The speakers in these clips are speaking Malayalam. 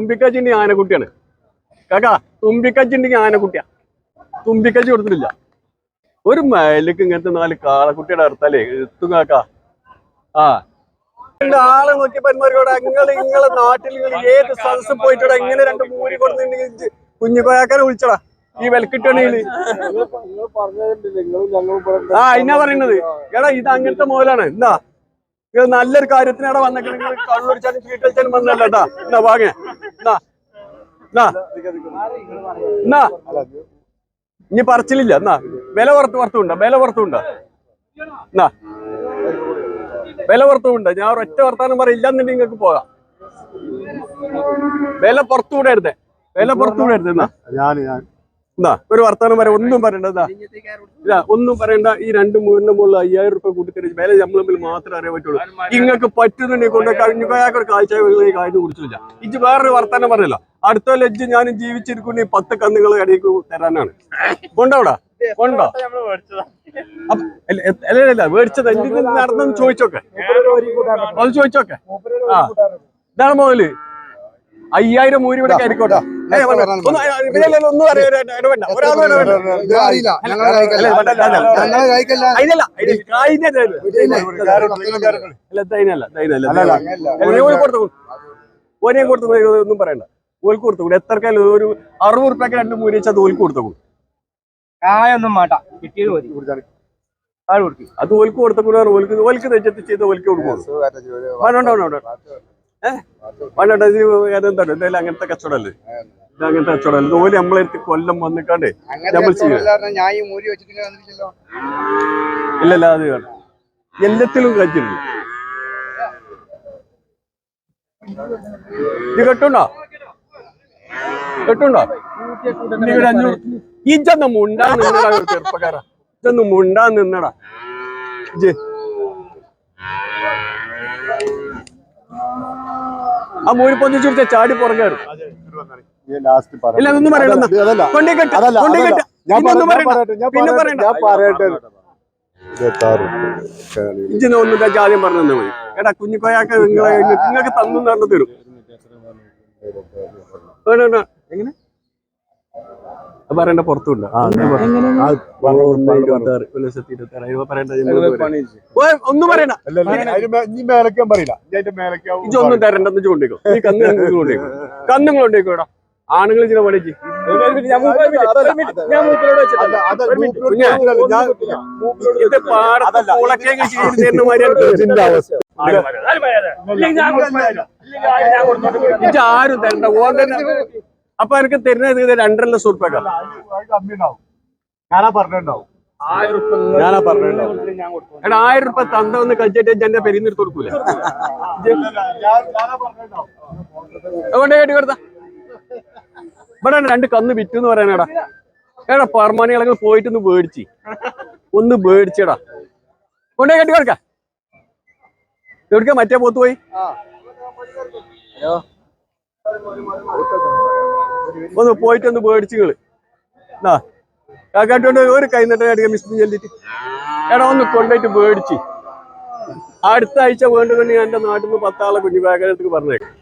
തുമ്പിക്കച്ചിന്റെ ആനക്കുട്ടിയാണ്. കാക്കാ? തുമ്പിക്കച്ചിണ്ടെങ്കിൽ ആനക്കുട്ടിയാ. തുമ്പിക്കച്ചി കൊടുത്തിട്ടില്ല. ഒരു മയിലേക്ക് ഇങ്ങനത്തെ നാല് കാളക്കുട്ടിയുടെ അർത്ഥല്ലേ എത്തും കാക്കാ? ആ. ആളെ നോക്കി പരിമാറിയോടെ നിങ്ങൾ നിങ്ങളെ നാട്ടിൽ നിങ്ങൾ ഏത് സദസ് പോയിട്ടോടെ? എങ്ങനെ രണ്ട് മൂരി കൊടുത്തിട്ടുണ്ടെങ്കിൽ കുഞ്ഞു കോയാക്കാനെ വിളിച്ചടാ. ഈ വിലക്കിട്ടണിയിൽ ആ എന്നാ പറയുന്നത് എടാ ഇത് അങ്ങനത്തെ മോലാണ്. എന്താ? നല്ലൊരു കാര്യത്തിന് വന്നിട്ട് വന്നേക്കണ നിങ്ങൾ കണ്ണുടിച്ചാലും ചീട്ടടിച്ചാലും വന്നല്ല കേട്ടാ എന്നാ വാങ്ങേ ഇനി പറച്ചിലില്ല എന്നാ വില പുറത്ത് പുറത്തുണ്ടോ വില പുറത്തുണ്ടോ എന്നാ വില പുറത്തുണ്ട ഞാൻ ഒറ്റ വർത്താനം പറയില്ല എന്നിട്ട് നിങ്ങൾക്ക് പോകാം. വില പുറത്തുകൂടെ വിടരുത് വില പുറത്തുകൂടെ വിടരുത് എന്നാ ഞാൻ. എന്നാ ഒരു വർത്തമാനം പറയാം. ഒന്നും പറയണ്ട എന്താ ഇല്ല ഒന്നും പറയണ്ട. ഈ രണ്ട് മൂന്നിന്റെ മുകളിൽ അയ്യായിരം റുപ്യ കൂട്ടിത്തരും വില നമ്മൾ തമ്മിൽ മാത്രമേ അറിയാൻ പറ്റുള്ളൂ. നിങ്ങൾക്ക് പറ്റുന്നുണ്ടെങ്കിൽ കൊണ്ട് കഴിഞ്ഞ ഒരു കാഴ്ച കാര്യം കുടിച്ചില്ല ഇത് വേറൊരു വർത്തമാനം പറഞ്ഞല്ലോ അടുത്ത ലജ്ജ് ഞാൻ ജീവിച്ചിരിക്കുന്ന പത്ത് കന്നുകൾ കടിക്ക് തരാനാണ്. കൊണ്ടോടാ കൊണ്ടോ? അല്ല, അല്ല, മേടിച്ചത്. എന്തിന് നടന്നെന്ന് ചോദിച്ചോക്കെ. അത് ചോദിച്ചോക്കെ. ആ. ഇതാണ് മുതൽ. അയ്യായിരം മൂരി ഇവിടെ കയറിക്കോട്ടെ. ഒരേ ഓനെ കൊടുത്തു ഒന്നും പറയണ്ട. ഓൽക്ക് കൊടുത്തു എത്രക്കാലും എത്ര കാലം ഒരു അറുപത് റുപ്യക്ക് രണ്ട് മൂരി വെച്ചാൽ അത് ഓൽക്ക് കൊടുത്തു കായൊന്നും മാട്ട കിട്ടിയത് മതി. അത് ഓൽക്ക് കൊടുത്തു ഓൽക്ക് ഓൽക്ക് തെറ്റത്ത് ചെയ്ത് ഓൽക്ക് കൊടുക്കും. ഏഹ് ഇത് എന്താ എന്തായാലും അങ്ങനത്തെ കച്ചവടമല്ലേ? അങ്ങനത്തെ കച്ചവടമല്ല? ഓൽ നമ്മളെടുത്ത് കൊല്ലം വന്നിക്കാണ്ടേ നമ്മൾ ഈ ഇല്ലല്ല അത് വേണം എല്ലാത്തിലും കഴിച്ചിട്ടുണ്ട്. ഇത് കെട്ടുണ്ടോ? കെട്ടുണ്ടോ? ഇവിടെ അഞ്ഞൂറ് ഇജൊന്ന് മുണ്ടാ നിന്നടാ ചെറുപ്പക്കാരാ. ഇജൊന്ന് മുണ്ടാ നിന്നടാ. ഇജ് ആ മൂരി പൊന്നി പിടിച്ച ചാടി പുറകെ ലാസ്റ്റ് ഇല്ല അതൊന്നും പറയണ്ട. പറയണ്ട. ഞാൻ പിന്നെ പറയട്ടെ, പറയണ്ട. ഞാൻ പറയട്ടെ. ഇരുപത്താറ് ഇജ്ജിന് ഒന്നും ആദ്യം പറഞ്ഞു തന്നെ മതി. എടാ കുഞ്ഞിക്കോയാക്ക നിങ്ങളെ നിങ്ങൾക്ക് തന്നു തരും വേണ്ട, പറയണ്ട പുറത്തുണ്ട് ഒന്നും പറയണ്ട നീ മേലക്കാൻ പറയില്ല നീ അതിന്റെ മേലക്കാവും ഇജൊന്നും തരണ്ടെന്ന് ചൂണ്ടിക്കോ നീ കന്ന് ഞങ്ങൾക്ക് കൊണ്ടേക്കോ കന്നുങ്ങൾ കൊണ്ടേക്കോടാ ആണുങ്ങൾ ചില പണിക്ക്. ഒരു ഇത് പാടത്ത് കുളക്കേങ്ങ് മാതിരിയാണ് ആരും തരണ്ട ഓൻ തന്നെ അപ്പൊ എനിക്ക് തരുന്നത് ഇത് രണ്ടര ലക്ഷം ഉണ്ടാവും ഞാനാ പറഞ്ഞിട്ടുണ്ടാവും. ഞാനാ പറഞ്ഞിട്ടുണ്ടാവും. എടാ ആയിരം ഉറുപ്പ്യ തന്തവന്ന് കഴിച്ചിട്ട് എന്റെ കൊടുക്കൂല? അതുകൊണ്ട് കേട്ടി കൊടുത്ത ഇവിടെ രണ്ട് കന്ന് വിറ്റു എന്ന് പറയാനടാ എടാ പറമാനികളൊക്കെ പോയിട്ട് ഒന്ന് മേടിച്ച്. ഒന്ന് മേടിച്ചടാ. കൊണ്ടേ കെട്ടി കൊടുക്ക. എവിടേക്കാ മറ്റേ പോത്ത് പോയി? പോയിട്ട് ഒന്ന് പോയിട്ടൊന്ന് പേടിച്ചുകൾ എന്നാ കാക്കാട്ടോണ്ട് ഒരു കൈ നട്ട അടിക്കാൻ മിസ് ചെല്ലിട്ട് എടാ ഒന്ന് കൊണ്ടായിട്ട് പേടിച്ച്. അടുത്ത ആഴ്ച വേണ്ട ഞാൻ എന്റെ നാട്ടിൽ നിന്ന് പത്താളെ കുഞ്ഞു ബാഗടുത്തേക്ക് പറഞ്ഞേക്കാം.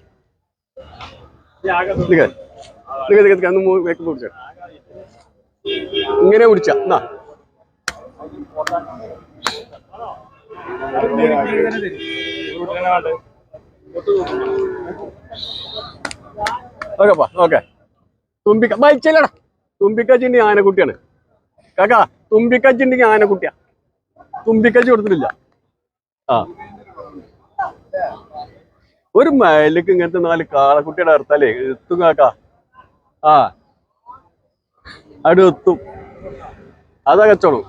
ഇങ്ങനെ വിളിച്ച എന്നാ ഓക്കെപ്പാ ഓക്കെ. തുമ്പിക്ക ബൈച്ചല്ലടാ തുമ്പിക്കച്ചിന്റെ ആനക്കുട്ടിയാണ്. കാക്കാ തുമ്പിക്കച്ചിണ്ടെങ്കിൽ ആനക്കുട്ടിയാ. തുമ്പിക്കച്ചി കൊടുത്തിട്ടില്ല. ആ. ഒരു മയിലേക്ക് ഇങ്ങനത്തെ നാല് കാളക്കുട്ടിയുടെ അർത്ഥല്ലേ എത്തും കാക്കാ. ആ. അവിടെ എത്തും. അതാ കച്ചവടം.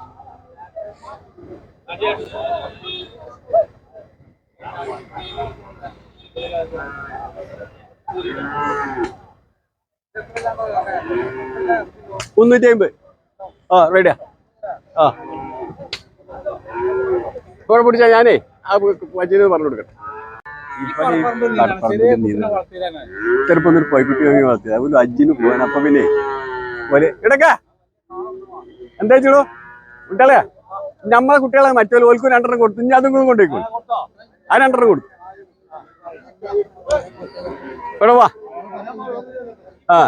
മുന്നൂറ്റി അമ്പത് ആ റെഡിയാ ആ. ഇവിടെ പിടിച്ചാ ഞാനേ ആ വച്ചിട്ട് പറഞ്ഞു കൊടുക്കട്ടെ. ചെറുപ്പം ഒരു പൈക്കുട്ടി വാങ്ങി വളർത്തിയത്. അതുപോലെ അജ്ജിന് പോവാൻ അപ്പൊ പിന്നെ ഒരു ഇടക്ക എന്താ വെച്ചോ കുട്ടികളെ നമ്മളെ കുട്ടികളെ മറ്റേ ഓൽക്കും രണ്ടെണ്ണം കൊടുത്തു. ഇനി അതും കൂടെ കൊണ്ടേക്കും ആ രണ്ടെണ്ണം കൊടുത്തു. ഇവിടെ വാ. ആ.